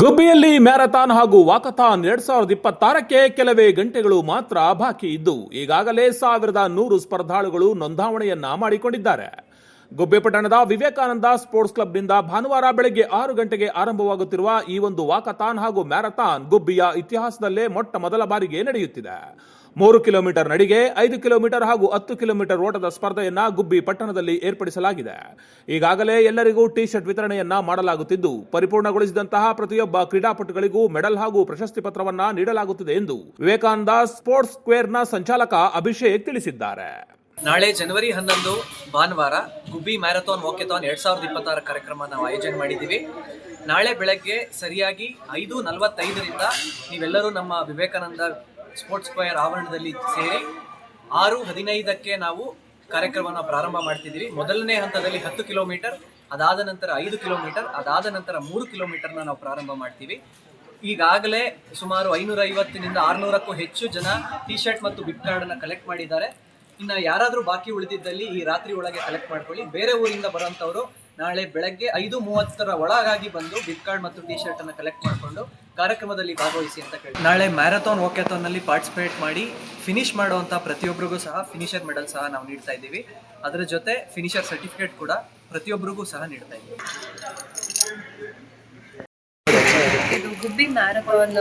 ಗುಬ್ಬಿಯಲ್ಲಿ marathon ಹಾಗೂ walkathon ಎರಡ್ ಸಾವಿರದ ಇಪ್ಪತ್ತಾರಕ್ಕೆ ಕೆಲವೇ ಗಂಟೆಗಳು ಮಾತ್ರ ಬಾಕಿ ಇದ್ದು, ಈಗಾಗಲೇ ಸಾವಿರದ ನೂರು ಸ್ಪರ್ಧಾಳುಗಳು ನೋಂದಾವಣೆಯನ್ನ ಮಾಡಿಕೊಂಡಿದ್ದಾರೆ. ಗುಬ್ಬಿ ಪಟ್ಟಣದ ವಿವೇಕಾನಂದ ಸ್ಪೋರ್ಟ್ಸ್ ಕ್ಲಬ್ನಿಂದ ಭಾನುವಾರ ಬೆಳಗ್ಗೆ ಆರು ಗಂಟೆಗೆ ಆರಂಭವಾಗುತ್ತಿರುವ ಈ ಒಂದು ವಾಕಥಾನ್ ಹಾಗೂ ಮ್ಯಾರಥಾನ್ ಗುಬ್ಬಿಯ ಇತಿಹಾಸದಲ್ಲೇ ಮೊಟ್ಟ ಮೊದಲ ಬಾರಿಗೆ ನಡೆಯುತ್ತಿದೆ. ಮೂರು ಕಿಲೋಮೀಟರ್ ನಡಿಗೆ, ಐದು ಕಿಲೋಮೀಟರ್ ಹಾಗೂ ಹತ್ತು ಕಿಲೋಮೀಟರ್ ಓಟದ ಸ್ಪರ್ಧೆಯನ್ನ ಗುಬ್ಬಿ ಪಟ್ಟಣದಲ್ಲಿ ಏರ್ಪಡಿಸಲಾಗಿದೆ. ಈಗಾಗಲೇ ಎಲ್ಲರಿಗೂ ಟಿ ಶರ್ಟ್ ವಿತರಣೆಯನ್ನ ಮಾಡಲಾಗುತ್ತಿದ್ದು, ಪರಿಪೂರ್ಣಗೊಳಿಸಿದಂತಹ ಪ್ರತಿಯೊಬ್ಬ ಕ್ರೀಡಾಪಟುಗಳಿಗೂ ಮೆಡಲ್ ಹಾಗೂ ಪ್ರಶಸ್ತಿ ಪತ್ರವನ್ನ ನೀಡಲಾಗುತ್ತಿದೆ ಎಂದು ವಿವೇಕಾನಂದ ಸ್ಪೋರ್ಟ್ಸ್ ಸ್ಕ್ವೇರ್ನ ಸಂಚಾಲಕ ಅಭಿಷೇಕ್ ತಿಳಿಸಿದ್ದಾರೆ. ನಾಳೆ ಜನವರಿ ಹನ್ನೊಂದು, ಭಾನುವಾರ ಗುಬ್ಬಿ ಮ್ಯಾರಥಾನ್ ವಾಕೆಥಾನ್ ಎರಡ್ ಸಾವಿರದ ಇಪ್ಪತ್ತಾರ ಕಾರ್ಯಕ್ರಮ ನಾವು ಆಯೋಜನೆ ಮಾಡಿದ್ದೀವಿ. ನಾಳೆ ಬೆಳಗ್ಗೆ ಸರಿಯಾಗಿ ಐದು ನಲವತ್ತೈದರಿಂದ ನೀವೆಲ್ಲರೂ ನಮ್ಮ ವಿವೇಕಾನಂದ ಸ್ಪೋರ್ಟ್ಸ್ ಸ್ಕ್ವೇರ್ ಆವರಣದಲ್ಲಿ ಸೇರಿ ಆರು ಹದಿನೈದಕ್ಕೆ ನಾವು ಕಾರ್ಯಕ್ರಮವನ್ನು ಪ್ರಾರಂಭ ಮಾಡ್ತಿದ್ದೀವಿ. ಮೊದಲನೇ ಹಂತದಲ್ಲಿ ಹತ್ತು ಕಿಲೋಮೀಟರ್, ಅದಾದ ನಂತರ ಐದು ಕಿಲೋಮೀಟರ್, ಅದಾದ ನಂತರ ಮೂರು ಕಿಲೋಮೀಟರ್ನ ನಾವು ಪ್ರಾರಂಭ ಮಾಡ್ತೀವಿ. ಈಗಾಗಲೇ ಸುಮಾರು ಐನೂರ ಐವತ್ತಿನಿಂದ ಆರುನೂರಕ್ಕೂ ಹೆಚ್ಚು ಜನ ಟಿ ಶರ್ಟ್ ಮತ್ತು ಬಿಟ್ ಕಾರ್ಡನ್ನು ಕಲೆಕ್ಟ್ ಮಾಡಿದ್ದಾರೆ. ಇನ್ನು ಯಾರಾದರೂ ಬಾಕಿ ಉಳಿದಿದ್ದಲ್ಲಿ ಈ ರಾತ್ರಿ ಒಳಗೆ ಕಲೆಕ್ಟ್ ಮಾಡ್ಕೊಳ್ಳಿ. ಬೇರೆ ಊರಿಂದ ಬರೋಂಥವ್ರು ನಾಳೆ ಬೆಳಗ್ಗೆ ಐದು ಮೂವತ್ತರ ಒಳಗಾಗಿ ಬಂದು ಬಿಟ್ ಕಾರ್ಡ್ ಮತ್ತು ಟಿ ಶರ್ಟ್ ಅನ್ನು ಕಲೆಕ್ಟ್ ಮಾಡಿಕೊಂಡು ಕಾರ್ಯಕ್ರಮದಲ್ಲಿ ಭಾಗವಹಿಸಿ ಅಂತ ಕೇಳಿ ನಾಳೆ ಮ್ಯಾರಥಾನ್ ಓಕೆಥಾನ್ನಲ್ಲಿ ಪಾರ್ಟಿಸಿಪೇಟ್ ಮಾಡಿ ಫಿನಿಶ್ ಮಾಡುವಂತ ಪ್ರತಿಯೊಬ್ಬರಿಗೂ ಸಹ ಫಿನಿಷರ್ ಮೆಡಲ್ ಸಹ ನಾವು ನೀಡ್ತಾ ಇದ್ದೀವಿ. ಅದರ ಜೊತೆ ಫಿನಿಷರ್ ಸರ್ಟಿಫಿಕೇಟ್ ಕೂಡ ಪ್ರತಿಯೊಬ್ಬರಿಗೂ ಸಹ ನೀಡ್ತಾ ಇದ್ದೀವಿ. ಇದು ಗುಬ್ಬಿ ಮ್ಯಾರಥಾನ್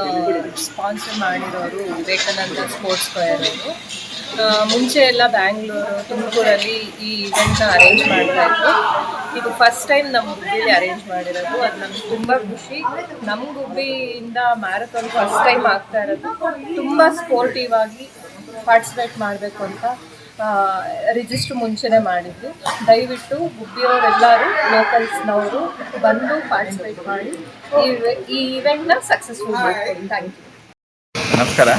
ಸ್ಪಾನ್ಸರ್ ಮಾಡಿರೋರು ವಿವೇಕಾನಂದ ಸ್ಪೋರ್ಟ್ಸ್ ಸ್ಕ್ವೇರ್ ಅವರು. ಮುಂಚೆ ಎಲ್ಲ ಬ್ಯಾಂಗ್ಳೂರು, ತುಮಕೂರಲ್ಲಿ ಈ ಇವೆಂಟ್ನ ಅರೇಂಜ್ ಮಾಡ್ತಾ ಇತ್ತು ಇದು ಫಸ್ಟ್ ಟೈಮ್ ನಮ್ಮ ಗುಬ್ಬಿಲಿ ಅರೇಂಜ್ ಮಾಡಿರೋದು. ಅದು ನಮ್ಗೆ ತುಂಬ ಖುಷಿ. ನಮ್ಮ ಗುಬ್ಬಿಯಿಂದ ಮ್ಯಾರಥಾನ್ ಫಸ್ಟ್ ಟೈಮ್ ಆಗ್ತಾ ಇರೋದು. ತುಂಬ ಸ್ಪೋರ್ಟಿವ್ ಆಗಿ ಪಾರ್ಟಿಸಿಪೇಟ್ ಮಾಡಬೇಕು ಅಂತ ರಿಜಿಸ್ಟ್ರ್ ಮುಂಚೆನೇ ಮಾಡಿದ್ದು ದಯವಿಟ್ಟು ಗುಬ್ಬಿಯವರೆಲ್ಲರೂ ಲೋಕಲ್ಸ್ನವರು ಬಂದು ಪಾರ್ಟಿಸಿಪೇಟ್ ಮಾಡಿ ಈ ಈ ಇವೆಂಟ್ನ ಸಕ್ಸಸ್ಫುಲ್ ಮಾಡ್ತೀವಿ ಥ್ಯಾಂಕ್ ಯು ನಮಸ್ಕಾರ.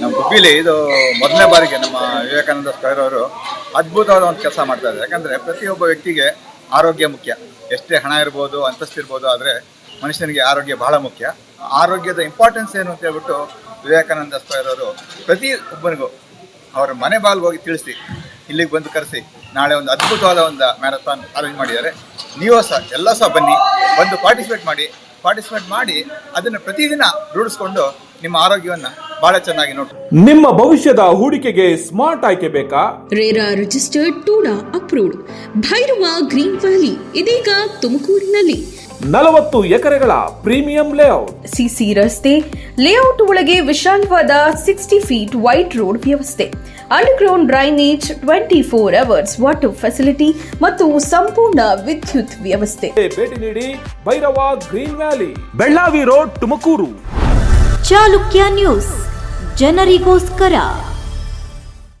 ನಮ್ಮ ಗುಬ್ಬಿಲಿ ಇದು ಮೊದಲನೇ ಬಾರಿಗೆ ನಮ್ಮ ವಿವೇಕಾನಂದ ಸ್ಕ್ವೇರ್ ಅವರು ಅದ್ಭುತವಾದ ಒಂದು ಕೆಲಸ ಮಾಡ್ತಾ ಇದ್ದಾರೆ. ಯಾಕಂದರೆ ಪ್ರತಿಯೊಬ್ಬ ವ್ಯಕ್ತಿಗೆ ಆರೋಗ್ಯ ಮುಖ್ಯ. ಎಷ್ಟೇ ಹಣ ಇರ್ಬೋದು, ಅಂತಸ್ತು ಇರ್ಬೋದು, ಆದರೆ ಮನುಷ್ಯನಿಗೆ ಆರೋಗ್ಯ ಬಹಳ ಮುಖ್ಯ. ಆರೋಗ್ಯದ ಇಂಪಾರ್ಟೆನ್ಸ್ ಏನು ಅಂತ ಹೇಳ್ಬಿಟ್ಟು ವಿವೇಕಾನಂದ ಸ್ಕ್ವೇರ್ ಅವರು ಪ್ರತಿ ಒಬ್ಬನಿಗೂ ಅವರ ಮನೆ ಬಾಲ್ಗೆ ಹೋಗಿ ತಿಳಿಸಿ, ಇಲ್ಲಿಗೆ ಬಂದು ಕರೆಸಿ, ನಾಳೆ ಒಂದು ಅದ್ಭುತವಾದ ಒಂದು ಮ್ಯಾರಥಾನ್ ಅರೇಂಜ್ ಮಾಡಿದ್ದಾರೆ. ನೀವು ಸಹ ಎಲ್ಲ ಸಹ ಬನ್ನಿ, ಬಂದು ಪಾರ್ಟಿಸಿಪೇಟ್ ಮಾಡಿ ಪಾರ್ಟಿಸಿಪೇಟ್ ಮಾಡಿ ಅದನ್ನು ಪ್ರತಿದಿನ ರೂಢಿಸ್ಕೊಂಡು ನಿಮ್ಮ ಆರೋಗ್ಯವನ್ನು ಭಾಳ ಚೆನ್ನಾಗಿ ನೋಡಿ ನಿಮ್ಮ ಭವಿಷ್ಯದ ಹೂಡಿಕೆಗೆ ಸ್ಮಾರ್ಟ್ ಆಯ್ಕೆ ಬೇಕಾ? RERA registered TUDA approved. Bhairava green valley ಇದೀಗ ತುಮಕೂರಿನಲ್ಲಿ. ನಲವತ್ತು ಎಕರೆಗಳ ಪ್ರೀಮಿಯಂ ಲೇಔಟ್. ಸಿಸಿ ರಸ್ತೆ ಲೇಔಟ್ ಒಳಗೆ ವಿಶಾಲವಾದ ಸಿಕ್ಸ್ಟಿ ಫೀಟ್ ವೈಟ್ ರೋಡ್ ವ್ಯವಸ್ಥೆ. Underground drainage twenty four hours water facility ಮತ್ತು ಸಂಪೂರ್ಣ ವಿದ್ಯುತ್ ವ್ಯವಸ್ಥೆ. ಭೇಟಿ ನೀಡಿ Bhairava green valley Bellavi road Tumakuru. Chalukya news. ಜನರಿಗೋಸ್ಕರ